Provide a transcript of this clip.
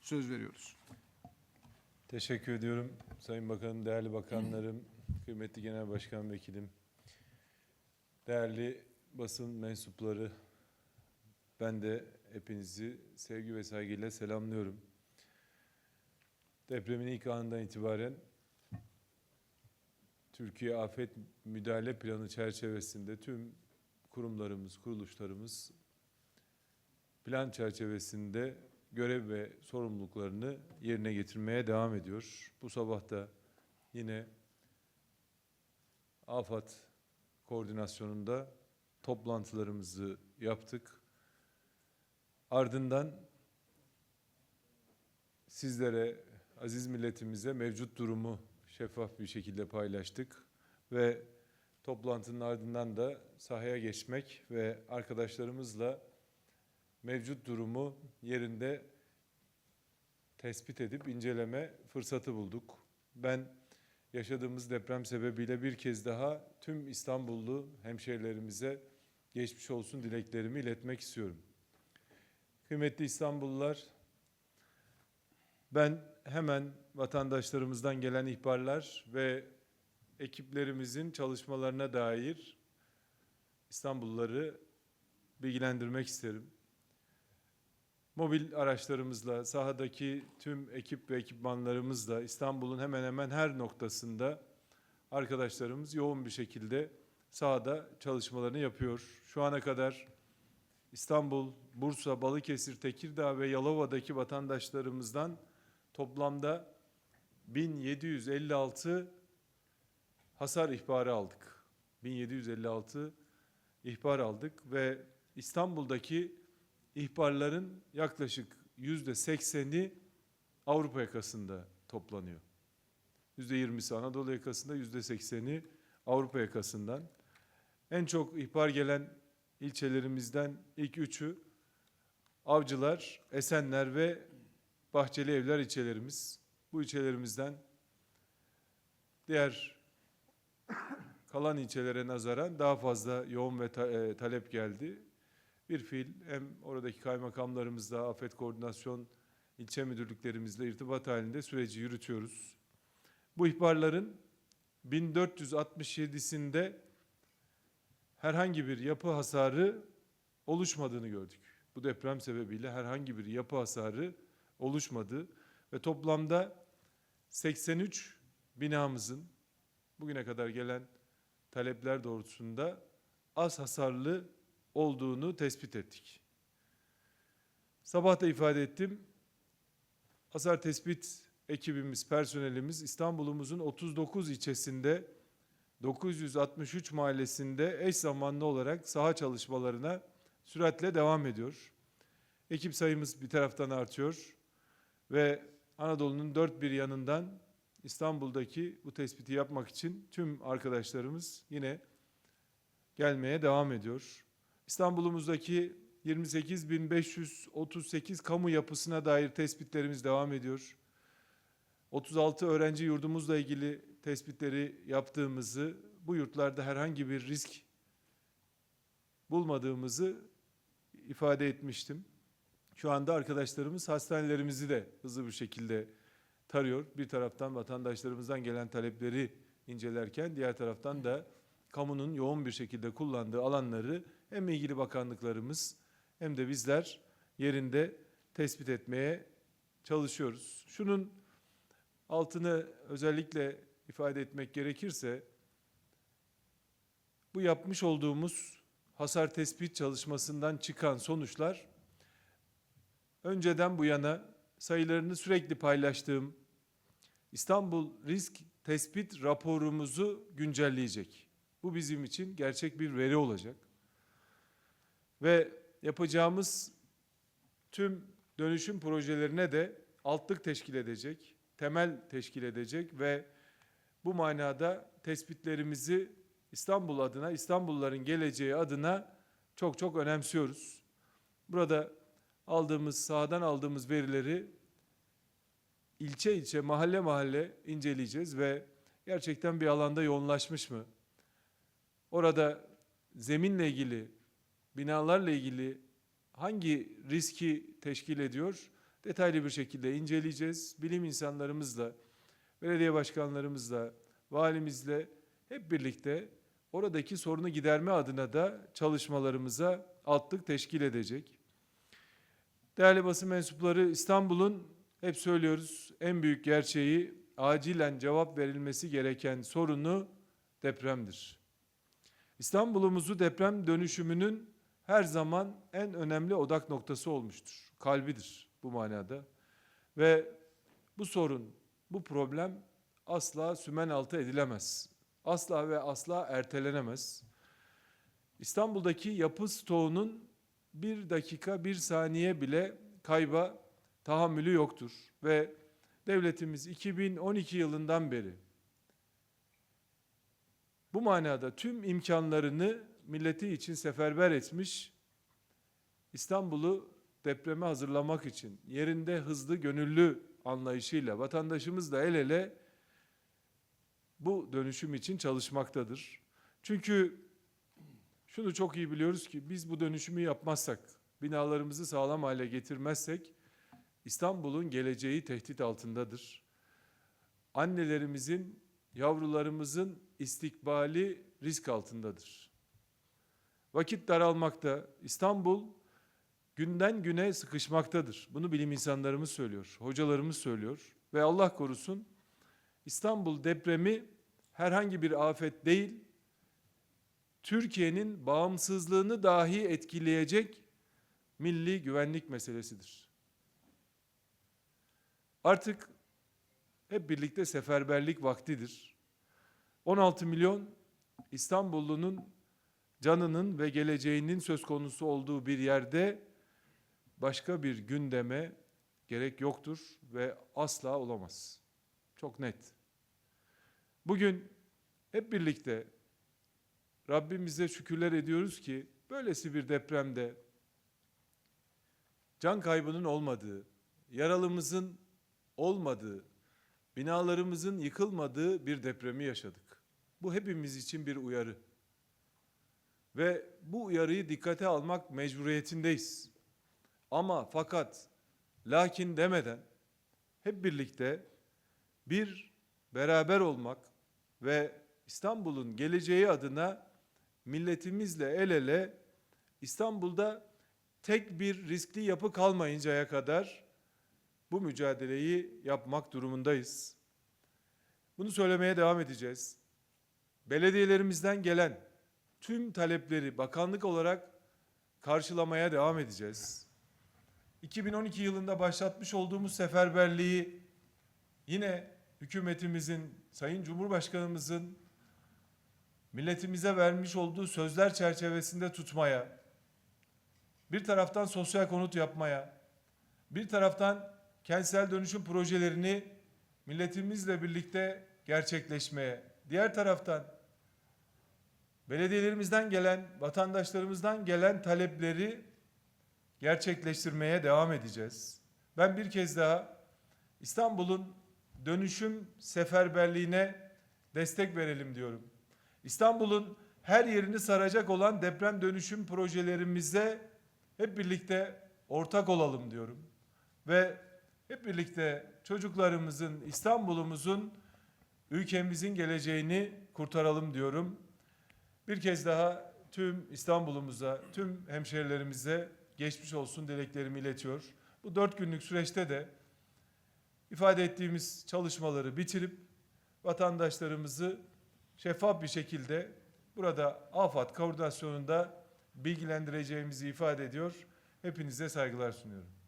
söz veriyoruz. Teşekkür ediyorum Sayın Bakanım, değerli bakanlarım, kıymetli Genel Başkan Vekilim, değerli basın mensupları, ben de hepinizi sevgi ve saygıyla selamlıyorum. Depremin ilk anından itibaren Türkiye Afet Müdahale Planı çerçevesinde tüm kurumlarımız, kuruluşlarımız plan çerçevesinde görev ve sorumluluklarını yerine getirmeye devam ediyor. Bu sabah da yine AFAD koordinasyonunda toplantılarımızı yaptık. Ardından sizlere, aziz milletimize mevcut durumu şeffaf bir şekilde paylaştık ve toplantının ardından da sahaya geçmek ve arkadaşlarımızla mevcut durumu yerinde tespit edip inceleme fırsatı bulduk. Ben yaşadığımız deprem sebebiyle bir kez daha tüm İstanbullu hemşehrilerimize geçmiş olsun dileklerimi iletmek istiyorum. Kıymetli İstanbullular, ben hemen vatandaşlarımızdan gelen ihbarlar ve ekiplerimizin çalışmalarına dair İstanbulluları bilgilendirmek isterim. Mobil araçlarımızla, sahadaki tüm ekip ve ekipmanlarımızla İstanbul'un hemen hemen her noktasında arkadaşlarımız yoğun bir şekilde sahada çalışmalarını yapıyor. Şu ana kadar İstanbul, Bursa, Balıkesir, Tekirdağ ve Yalova'daki vatandaşlarımızdan toplamda 1756 hasar ihbarı aldık. 1756 ihbar aldık ve İstanbul'daki ihbarların yaklaşık yüzde sekseni Avrupa yakasında toplanıyor. Yüzde yirmisi Anadolu yakasında, yüzde sekseni Avrupa yakasından. En çok ihbar gelen ilçelerimizden ilk üçü Avcılar, Esenler ve Bahçeli Evler ilçelerimiz. Bu ilçelerimizden diğer kalan ilçelere nazaran daha fazla yoğun ve ta- e, talep geldi. Bir fiil hem oradaki kaymakamlarımızla, afet koordinasyon ilçe müdürlüklerimizle irtibat halinde süreci yürütüyoruz. Bu ihbarların 1467'sinde herhangi bir yapı hasarı oluşmadığını gördük. Bu deprem sebebiyle herhangi bir yapı hasarı oluşmadı ve toplamda 83 binamızın bugüne kadar gelen talepler doğrultusunda az hasarlı olduğunu tespit ettik. Sabah da ifade ettim. Hasar tespit ekibimiz, personelimiz İstanbul'umuzun 39 ilçesinde 963 mahallesinde eş zamanlı olarak saha çalışmalarına süratle devam ediyor. Ekip sayımız bir taraftan artıyor ve Anadolu'nun dört bir yanından İstanbul'daki bu tespiti yapmak için tüm arkadaşlarımız yine gelmeye devam ediyor. İstanbul'umuzdaki 28.538 kamu yapısına dair tespitlerimiz devam ediyor. 36 öğrenci yurdumuzla ilgili tespitleri yaptığımızı, bu yurtlarda herhangi bir risk bulmadığımızı ifade etmiştim. Şu anda arkadaşlarımız hastanelerimizi de hızlı bir şekilde tarıyor. Bir taraftan vatandaşlarımızdan gelen talepleri incelerken diğer taraftan da kamunun yoğun bir şekilde kullandığı alanları hem ilgili bakanlıklarımız hem de bizler yerinde tespit etmeye çalışıyoruz. Şunun altını özellikle ifade etmek gerekirse bu yapmış olduğumuz hasar tespit çalışmasından çıkan sonuçlar önceden bu yana sayılarını sürekli paylaştığım İstanbul Risk Tespit raporumuzu güncelleyecek. Bu bizim için gerçek bir veri olacak. Ve yapacağımız tüm dönüşüm projelerine de altlık teşkil edecek, temel teşkil edecek ve bu manada tespitlerimizi İstanbul adına, İstanbulluların geleceği adına çok çok önemsiyoruz. Burada aldığımız, sahadan aldığımız verileri ilçe ilçe, mahalle mahalle inceleyeceğiz ve gerçekten bir alanda yoğunlaşmış mı? Orada zeminle ilgili, binalarla ilgili hangi riski teşkil ediyor detaylı bir şekilde inceleyeceğiz. Bilim insanlarımızla, belediye başkanlarımızla, valimizle hep birlikte oradaki sorunu giderme adına da çalışmalarımıza altlık teşkil edecek. Değerli basın mensupları İstanbul'un hep söylüyoruz en büyük gerçeği acilen cevap verilmesi gereken sorunu depremdir. İstanbul'umuzu deprem dönüşümünün her zaman en önemli odak noktası olmuştur. Kalbidir bu manada. Ve bu sorun, bu problem asla sümen altı edilemez. Asla ve asla ertelenemez. İstanbul'daki yapı stoğunun bir dakika, bir saniye bile kayba tahammülü yoktur. Ve devletimiz 2012 yılından beri bu manada tüm imkanlarını milleti için seferber etmiş, İstanbul'u depreme hazırlamak için yerinde hızlı gönüllü anlayışıyla vatandaşımızla el ele bu dönüşüm için çalışmaktadır. Çünkü şunu çok iyi biliyoruz ki biz bu dönüşümü yapmazsak, binalarımızı sağlam hale getirmezsek İstanbul'un geleceği tehdit altındadır. Annelerimizin, yavrularımızın istikbali risk altındadır. Vakit daralmakta. İstanbul günden güne sıkışmaktadır. Bunu bilim insanlarımız söylüyor, hocalarımız söylüyor ve Allah korusun İstanbul depremi herhangi bir afet değil, Türkiye'nin bağımsızlığını dahi etkileyecek milli güvenlik meselesidir. Artık hep birlikte seferberlik vaktidir. 16 milyon İstanbullunun canının ve geleceğinin söz konusu olduğu bir yerde başka bir gündeme gerek yoktur ve asla olamaz. Çok net. Bugün hep birlikte Rabbimize şükürler ediyoruz ki böylesi bir depremde can kaybının olmadığı, yaralımızın olmadığı, binalarımızın yıkılmadığı bir depremi yaşadık. Bu hepimiz için bir uyarı. Ve bu uyarıyı dikkate almak mecburiyetindeyiz. Ama fakat lakin demeden hep birlikte bir beraber olmak ve İstanbul'un geleceği adına milletimizle el ele İstanbul'da tek bir riskli yapı kalmayıncaya kadar bu mücadeleyi yapmak durumundayız. Bunu söylemeye devam edeceğiz. Belediyelerimizden gelen tüm talepleri bakanlık olarak karşılamaya devam edeceğiz. 2012 yılında başlatmış olduğumuz seferberliği yine hükümetimizin, Sayın Cumhurbaşkanımızın milletimize vermiş olduğu sözler çerçevesinde tutmaya, bir taraftan sosyal konut yapmaya, bir taraftan kentsel dönüşüm projelerini milletimizle birlikte gerçekleşmeye, diğer taraftan belediyelerimizden gelen, vatandaşlarımızdan gelen talepleri gerçekleştirmeye devam edeceğiz. Ben bir kez daha İstanbul'un dönüşüm seferberliğine destek verelim diyorum. İstanbul'un her yerini saracak olan deprem dönüşüm projelerimize hep birlikte ortak olalım diyorum. Ve hep birlikte çocuklarımızın, İstanbul'umuzun, ülkemizin geleceğini kurtaralım diyorum. Bir kez daha tüm İstanbul'umuza, tüm hemşehrilerimize geçmiş olsun dileklerimi iletiyor. Bu dört günlük süreçte de ifade ettiğimiz çalışmaları bitirip vatandaşlarımızı şeffaf bir şekilde burada AFAD koordinasyonunda bilgilendireceğimizi ifade ediyor. Hepinize saygılar sunuyorum.